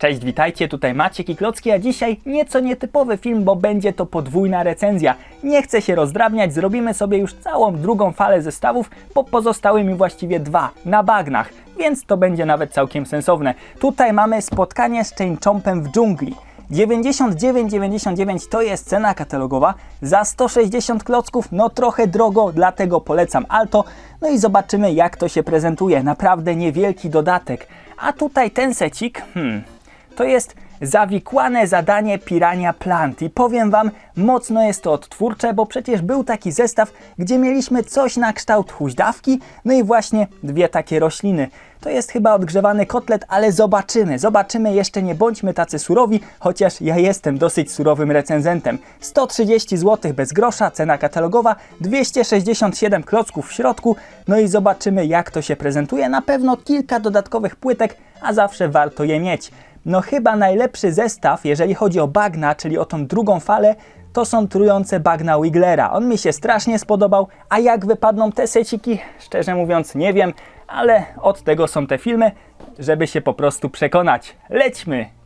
Cześć, witajcie, tutaj Maciek i Klocki, a dzisiaj nieco nietypowy film, bo będzie to podwójna recenzja. Nie chcę się rozdrabniać, zrobimy sobie już całą drugą falę zestawów, bo pozostały mi właściwie dwa, na bagnach, więc to będzie nawet całkiem sensowne. Tutaj mamy spotkanie z Chain Chompem w dżungli. 99,99 to jest cena katalogowa. Za 160 klocków, no trochę drogo, dlatego polecam Alto. No i zobaczymy, jak to się prezentuje. Naprawdę niewielki dodatek. A tutaj ten secik, hmm, to jest zawikłane zadanie Pirania Plant. I powiem Wam, mocno jest to odtwórcze, bo przecież był taki zestaw, gdzie mieliśmy coś na kształt huźdawki, no i właśnie dwie takie rośliny. To jest chyba odgrzewany kotlet, ale zobaczymy, zobaczymy, jeszcze nie bądźmy tacy surowi, chociaż ja jestem dosyć surowym recenzentem. 130 zł bez grosza, cena katalogowa, 267 klocków w środku, no i zobaczymy jak to się prezentuje. Na pewno kilka dodatkowych płytek, a zawsze warto je mieć. No chyba najlepszy zestaw, jeżeli chodzi o bagna, czyli o tą drugą falę, to są trujące bagna Wigglera. On mi się strasznie spodobał, a jak wypadną te seciki, szczerze mówiąc nie wiem, ale od tego są te filmy, żeby się po prostu przekonać. Lećmy!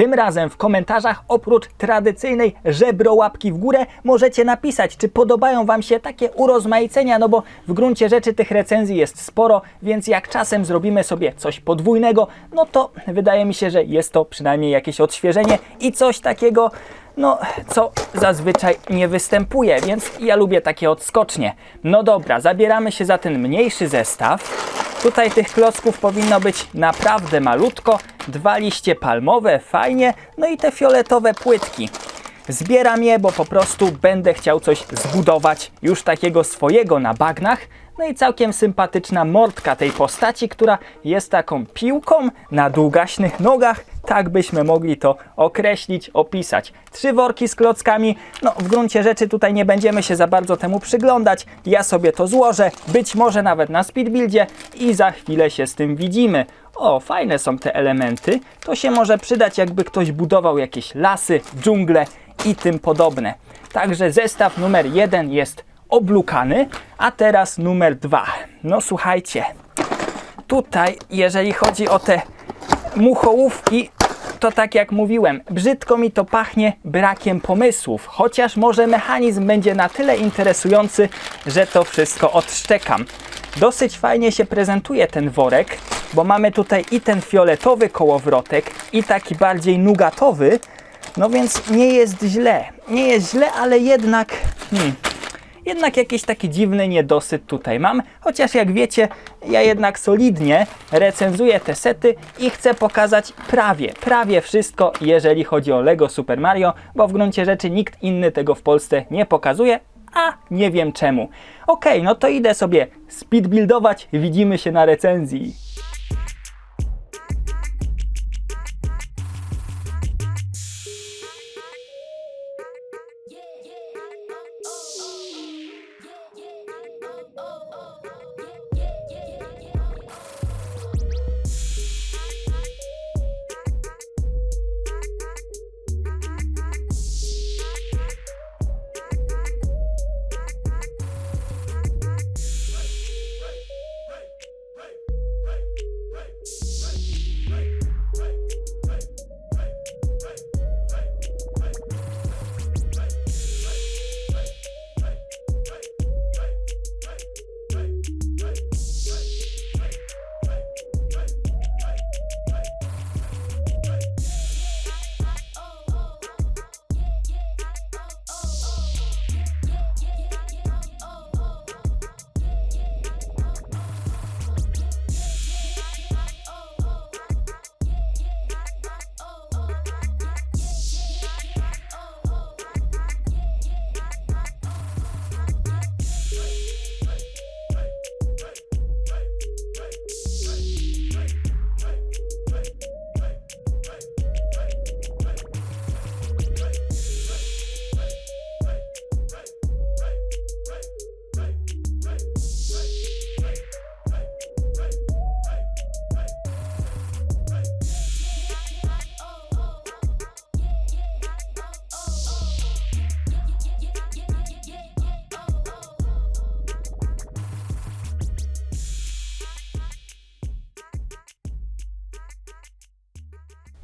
Tym razem w komentarzach oprócz tradycyjnej żebro łapki w górę możecie napisać, czy podobają Wam się takie urozmaicenia, no bo w gruncie rzeczy tych recenzji jest sporo, więc jak czasem zrobimy sobie coś podwójnego, no to wydaje mi się, że jest to przynajmniej jakieś odświeżenie i coś takiego, no co zazwyczaj nie występuje, więc ja lubię takie odskocznie. No dobra, zabieramy się za ten mniejszy zestaw. Tutaj tych klocków powinno być naprawdę malutko. Dwa liście palmowe, fajnie. No i te fioletowe płytki. Zbieram je, bo po prostu będę chciał coś zbudować już takiego swojego na bagnach. No i całkiem sympatyczna mordka tej postaci, która jest taką piłką na długaśnych nogach. Tak byśmy mogli to określić, opisać. Trzy worki z klockami. No w gruncie rzeczy tutaj nie będziemy się za bardzo temu przyglądać. Ja sobie to złożę, być może nawet na speedbuildzie i za chwilę się z tym widzimy. O, fajne są te elementy. To się może przydać, jakby ktoś budował jakieś lasy, dżungle i tym podobne. Także zestaw numer jeden jest oblukany, a teraz numer dwa. No słuchajcie, tutaj jeżeli chodzi o te muchołówki, to tak jak mówiłem, brzydko mi to pachnie brakiem pomysłów, chociaż może mechanizm będzie na tyle interesujący, że to wszystko odszczekam. Dosyć fajnie się prezentuje ten worek, bo mamy tutaj i ten fioletowy kołowrotek, i taki bardziej nugatowy, no więc nie jest źle. Nie jest źle, ale jednak... Hmm, jednak jakiś taki dziwny niedosyt tutaj mam, chociaż jak wiecie, ja jednak solidnie recenzuję te sety i chcę pokazać prawie, prawie wszystko, jeżeli chodzi o LEGO Super Mario, bo w gruncie rzeczy nikt inny tego w Polsce nie pokazuje, a nie wiem czemu. Ok, no to idę sobie speedbuildować, widzimy się na recenzji.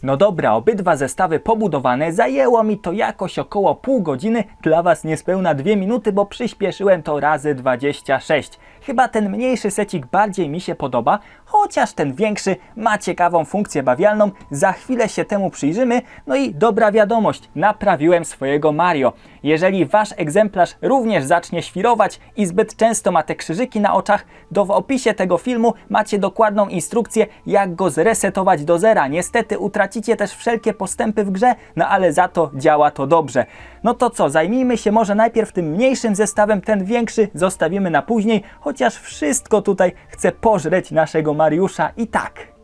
No dobra, obydwa zestawy pobudowane, zajęło mi to jakoś około pół godziny, dla Was niespełna dwie minuty, bo przyspieszyłem to razy 26. Chyba ten mniejszy secik bardziej mi się podoba, chociaż ten większy ma ciekawą funkcję bawialną, za chwilę się temu przyjrzymy. No i dobra wiadomość, naprawiłem swojego Mario. Jeżeli Wasz egzemplarz również zacznie świrować i zbyt często ma te krzyżyki na oczach, to w opisie tego filmu macie dokładną instrukcję, jak go zresetować do zera. Niestety utracicie też wszelkie postępy w grze, no ale za to działa to dobrze. No to co, zajmijmy się może najpierw tym mniejszym zestawem, ten większy zostawimy na później, chociaż wszystko tutaj chce pożreć naszego Mariusza i tak.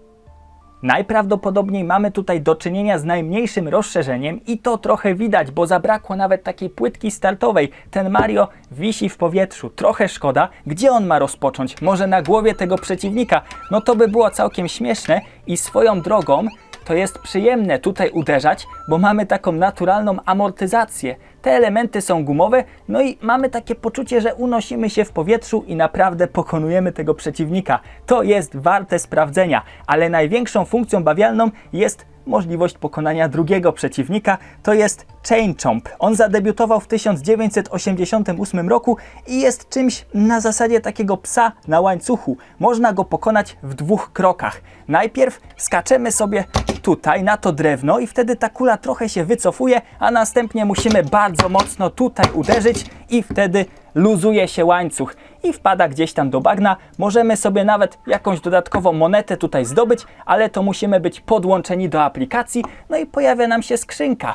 Najprawdopodobniej mamy tutaj do czynienia z najmniejszym rozszerzeniem i to trochę widać, bo zabrakło nawet takiej płytki startowej. Ten Mario wisi w powietrzu, trochę szkoda. Gdzie on ma rozpocząć? Może na głowie tego przeciwnika? No to by było całkiem śmieszne i swoją drogą to jest przyjemne tutaj uderzać, bo mamy taką naturalną amortyzację. Te elementy są gumowe, no i mamy takie poczucie, że unosimy się w powietrzu i naprawdę pokonujemy tego przeciwnika. To jest warte sprawdzenia, ale największą funkcją bawialną jest możliwość pokonania drugiego przeciwnika, to jest Chain Chomp. On zadebiutował w 1988 roku i jest czymś na zasadzie takiego psa na łańcuchu. Można go pokonać w dwóch krokach. Najpierw skaczemy sobie tutaj na to drewno i wtedy ta kula trochę się wycofuje, a następnie musimy bardzo mocno tutaj uderzyć i wtedy luzuje się łańcuch i wpada gdzieś tam do bagna. Możemy sobie nawet jakąś dodatkową monetę tutaj zdobyć, ale to musimy być podłączeni do aplikacji, no i pojawia nam się skrzynka.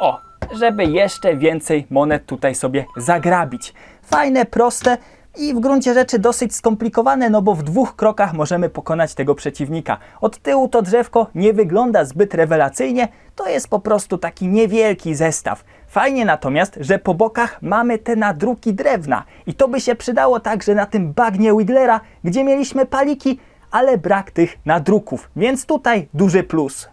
O, żeby jeszcze więcej monet tutaj sobie zagrabić. Fajne, proste i w gruncie rzeczy dosyć skomplikowane, no bo w dwóch krokach możemy pokonać tego przeciwnika. Od tyłu to drzewko nie wygląda zbyt rewelacyjnie, to jest po prostu taki niewielki zestaw. Fajnie natomiast, że po bokach mamy te nadruki drewna i to by się przydało także na tym bagnie Wigglera, gdzie mieliśmy paliki, ale brak tych nadruków, więc tutaj duży plus.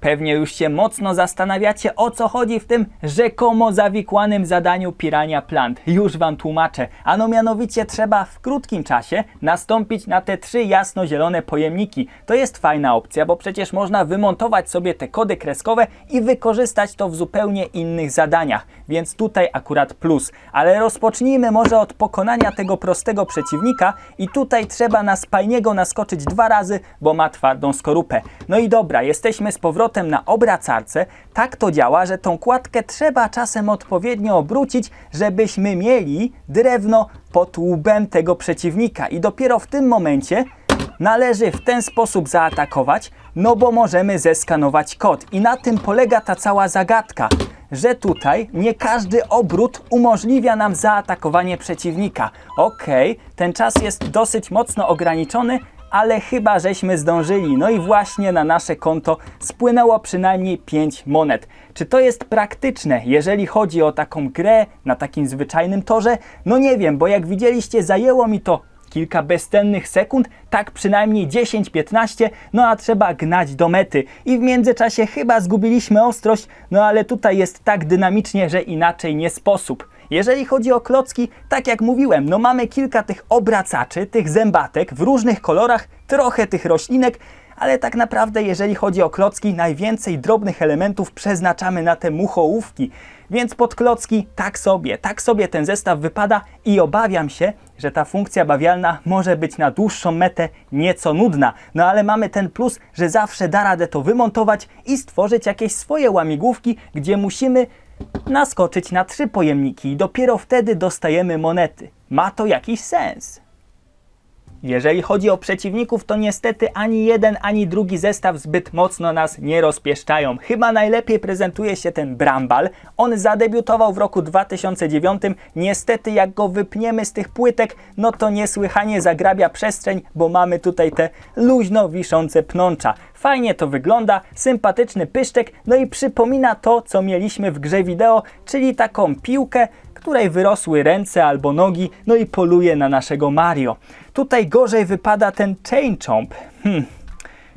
Pewnie już się mocno zastanawiacie, o co chodzi w tym rzekomo zawikłanym zadaniu Pirania Plant. Już Wam tłumaczę. Ano mianowicie trzeba w krótkim czasie nastąpić na te trzy jasno-zielone pojemniki. To jest fajna opcja, bo przecież można wymontować sobie te kody kreskowe i wykorzystać to w zupełnie innych zadaniach. Więc tutaj akurat plus. Ale rozpocznijmy może od pokonania tego prostego przeciwnika i tutaj trzeba na spajniego naskoczyć dwa razy, bo ma twardą skorupę. No i dobra, jesteśmy z powrotem na obracarce. Tak to działa, że tą kładkę trzeba czasem odpowiednio obrócić, żebyśmy mieli drewno pod łbem tego przeciwnika. I dopiero w tym momencie należy w ten sposób zaatakować, no bo możemy zeskanować kod. I na tym polega ta cała zagadka, że tutaj nie każdy obrót umożliwia nam zaatakowanie przeciwnika. Okej, ten czas jest dosyć mocno ograniczony, ale chyba żeśmy zdążyli. No i właśnie na nasze konto spłynęło przynajmniej 5 monet. Czy to jest praktyczne, jeżeli chodzi o taką grę na takim zwyczajnym torze? No nie wiem, bo jak widzieliście, zajęło mi to kilka bezcennych sekund, tak przynajmniej 10-15, no a trzeba gnać do mety. I w międzyczasie chyba zgubiliśmy ostrość, no ale tutaj jest tak dynamicznie, że inaczej nie sposób. Jeżeli chodzi o klocki, tak jak mówiłem, no mamy kilka tych obracaczy, tych zębatek w różnych kolorach, trochę tych roślinek, ale tak naprawdę jeżeli chodzi o klocki, najwięcej drobnych elementów przeznaczamy na te muchołówki. Więc pod klocki tak sobie, tak sobie ten zestaw wypada i obawiam się, że ta funkcja bawialna może być na dłuższą metę nieco nudna. No ale mamy ten plus, że zawsze da radę to wymontować i stworzyć jakieś swoje łamigłówki, gdzie musimy naskoczyć na trzy pojemniki i dopiero wtedy dostajemy monety. Ma to jakiś sens. Jeżeli chodzi o przeciwników, to niestety ani jeden, ani drugi zestaw zbyt mocno nas nie rozpieszczają. Chyba najlepiej prezentuje się ten Brambal. On zadebiutował w roku 2009. Niestety, jak go wypniemy z tych płytek, no to niesłychanie zagrabia przestrzeń, bo mamy tutaj te luźno wiszące pnącza. Fajnie to wygląda, sympatyczny pyszczek, no i przypomina to, co mieliśmy w grze wideo, czyli taką piłkę, której wyrosły ręce albo nogi, no i poluje na naszego Mario. Tutaj gorzej wypada ten Chain Chomp. Hmm.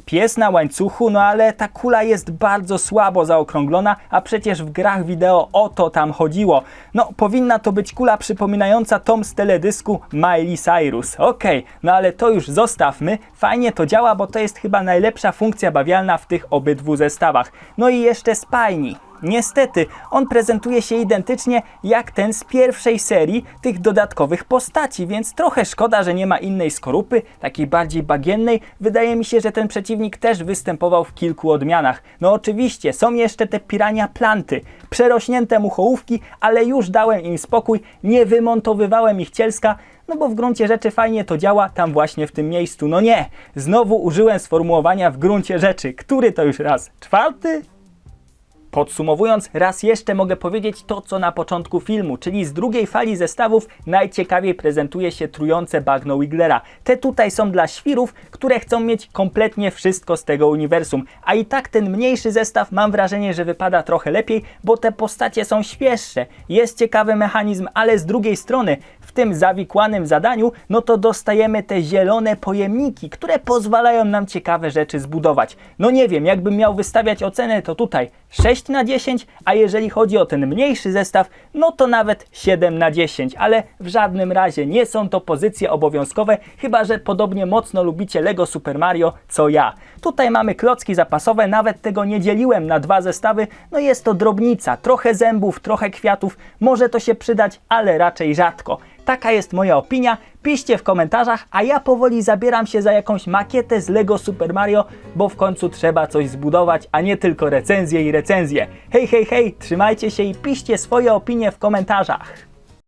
pies na łańcuchu, no ale ta kula jest bardzo słabo zaokrąglona, a przecież w grach wideo o to tam chodziło. No, powinna to być kula przypominająca tom z teledysku Miley Cyrus. Okej, no ale to już zostawmy. Fajnie to działa, bo to jest chyba najlepsza funkcja bawialna w tych obydwu zestawach. No i jeszcze spajni. Niestety, on prezentuje się identycznie jak ten z pierwszej serii tych dodatkowych postaci, więc trochę szkoda, że nie ma innej skorupy, takiej bardziej bagiennej. Wydaje mi się, że ten przeciwnik też występował w kilku odmianach. No oczywiście, są jeszcze te pirania planty, przerośnięte muchołówki, ale już dałem im spokój, nie wymontowywałem ich cielska, no bo w gruncie rzeczy fajnie to działa tam właśnie w tym miejscu. No nie, znowu użyłem sformułowania w gruncie rzeczy. Który to już raz? Czwarty? Podsumowując, raz jeszcze mogę powiedzieć to, co na początku filmu, czyli z drugiej fali zestawów najciekawiej prezentuje się trujące bagno Wiglera. Te tutaj są dla świrów, które chcą mieć kompletnie wszystko z tego uniwersum, a i tak ten mniejszy zestaw mam wrażenie, że wypada trochę lepiej, bo te postacie są świeższe. Jest ciekawy mechanizm, ale z drugiej strony w tym zawikłanym zadaniu, no to dostajemy te zielone pojemniki, które pozwalają nam ciekawe rzeczy zbudować. No nie wiem, jakbym miał wystawiać ocenę, to tutaj 6 na 10, a jeżeli chodzi o ten mniejszy zestaw, no to nawet 7 na 10, ale w żadnym razie nie są to pozycje obowiązkowe, chyba że podobnie mocno lubicie Lego Super Mario, co ja. Tutaj mamy klocki zapasowe, nawet tego nie dzieliłem na dwa zestawy, no jest to drobnica, trochę zębów, trochę kwiatów, może to się przydać, ale raczej rzadko. Taka jest moja opinia. Piszcie w komentarzach, a ja powoli zabieram się za jakąś makietę z Lego Super Mario, bo w końcu trzeba coś zbudować, a nie tylko recenzje i recenzje. Hej, hej, hej, trzymajcie się i piszcie swoje opinie w komentarzach.